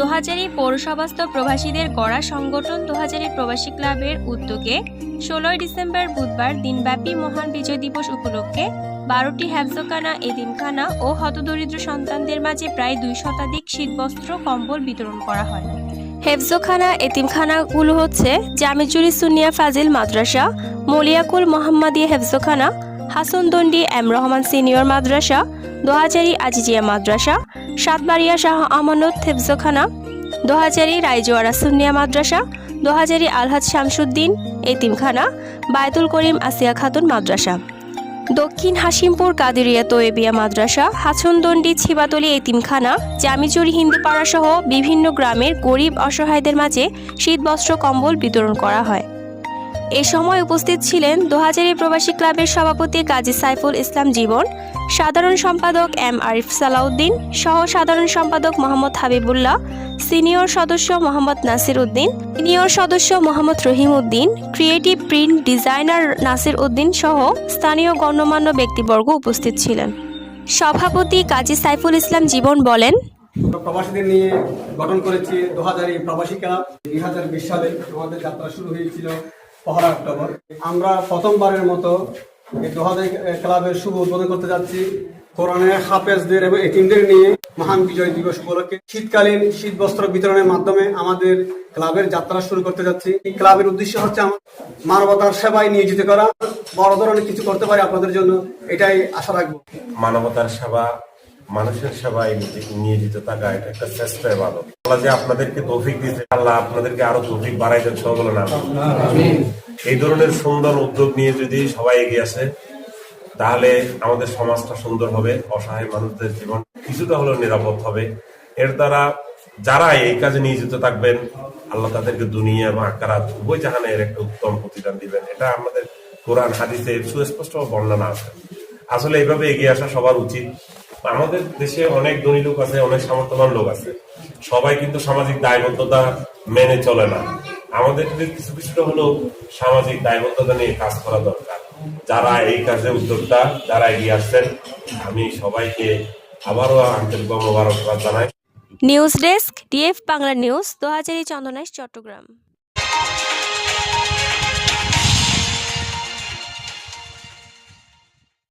দোহাজারি পৌরসভাস্থ প্রবাসীদের গড়া সংগঠন দোহাজারি প্রবাসী ক্লাবের উদ্যোগে ষোলোই ডিসেম্বর বুধবার দিনব্যাপী মহান বিজয় দিবস উপলক্ষে বারোটি হ্যাবজখানা এতিমখানা ও হতদরিদ্র সন্তানদের মাঝে প্রায় দুই শতাধিক শীতবস্ত্র, কম্বল বিতরণ করা হয়। হেফজোখানা এতিমখানাগুলো হচ্ছে জামিজুরি সুনিয়া ফাজিল মাদ্রাসা, মলিয়াকুল মোহাম্মদিয়া হেফজোখানা হাসনদন্ডি এম রহমান সিনিয়র মাদ্রাসা দোহাজারি আজিজিয়া মাদ্রাসা, সাতবাড়িয়া শাহ আমানত হেফজোখানা, দোহাজারি রাইজোয়ারা সুনিয়া মাদ্রাসা, দোহাজারি আলহাজ শামসুদ্দিন এতিমখানা, বায়তুল করিম আসিয়া খাতুন মাদ্রাসা। দক্ষিণ হাসিমপুর কাদেরিয়া তোয়েবিয়া মাদ্রাসা হাছনদন্ডি ছিবাতলি এতিমখানা জামিচুরি হিন্দিপাড়া সহ বিভিন্ন গ্রামের গরিব অসহায়দের মাঝে শীতবস্ত্র কম্বল বিতরণ করা হয়। এ সময় উপস্থিত ছিলেন দোহাজারি প্রবাসী ক্লাবের সভাপতি কাজী সাইফুল ইসলাম জীবন, সাধারণ সম্পাদক এম আরিফ সালাউদ্দিন, সহ সাধারণ সম্পাদক মোহাম্মদ হাবিবুল্লাহ, সিনিয়র সদস্য মোহাম্মদ নাসির উদ্দিন, সিনিয়র সদস্য Mohammad Rahim Uddin, creative print designer Nasir Uddin সহ স্থানীয় গণ্যমান্য ব্যক্তিবর্গ উপস্থিত ছিলেন। সভাপতি কাজী সাইফুল ইসলাম জীবন বলেন প্রবাসীদের নিয়ে গঠন করেছি দু হাজার প্রবাসী ক্লাব। দুই হাজার বিশ সালে আমাদের যাত্রা শুরু হয়েছিল। পহেলা অক্টোবর। আমরা প্রথমবারের মতো এই দু হাজার ক্লাবের শুভ উদ্বোধন করতে যাচ্ছি। কোরআনের হাফেজদের এবং এটিমদের নিয়ে মহান বিজয় দিবস উপলক্ষে শীতকালীন শীত বস্ত্র বিতরণের মাধ্যমে আমাদের ক্লাবের যাত্রা শুরু করতে যাচ্ছি। এই ক্লাবের উদ্দেশ্য হচ্ছে আমার মানবতার সেবায় নিয়োজিত করা। বড় ধরনের কিছু করতে পারি আপনাদের জন্য, এটাই আশা রাখব। মানবতার সেবা মানুষের সেবায় নিজে- নিয়োজিত থাকা এটা একটা শ্রেষ্ঠ এবাদত আল্লাহ যে আপনাদেরকে তৌফিক দিতে আল্লাহ আপনাদেরকে আরও তৌফিক বাড়াই দেন সব বলে না এই ধরনের সুন্দর উদ্যোগ নিয়ে যদি সবাই এগিয়ে আসে তাহলে আমাদের সমাজটা সুন্দর হবে অসহায় মানুষদের জীবন কিছুটা হলেও নিরাপদ হবে। এর দ্বারা যারা এই কাজে নিয়োজিত থাকবেন আল্লাহ তাদেরকে দুনিয়া এবং আকারাত উভয় জাহানে এর একটা উত্তম প্রতিদান দিবেন। এটা আমাদের কোরআন হাদিসে সুস্পষ্ট বর্ণনা আছে। আসলে এইভাবে এগিয়ে আসা সবার উচিত। আমাদের দেশে অনেক ধনী লোক আছে, অনেক সামর্থ্যবান লোক আছে। সবাই কিন্তু সামাজিক দায়বদ্ধতা মেনে চলে না। আমাদের কিছু কিছুটা হলেও সামাজিক দায়বদ্ধতা নিয়ে কাজ করা দরকার। যারা এই কাজে উদ্যোক্তা, যারা এগিয়ে আসছেন, আমি সবাইকে আবারও আন্তরিক মোবারকবাদ জানাই। News desk, DF Bangla news দু দোহাজারি চন্দনাইশ, চট্টগ্রাম।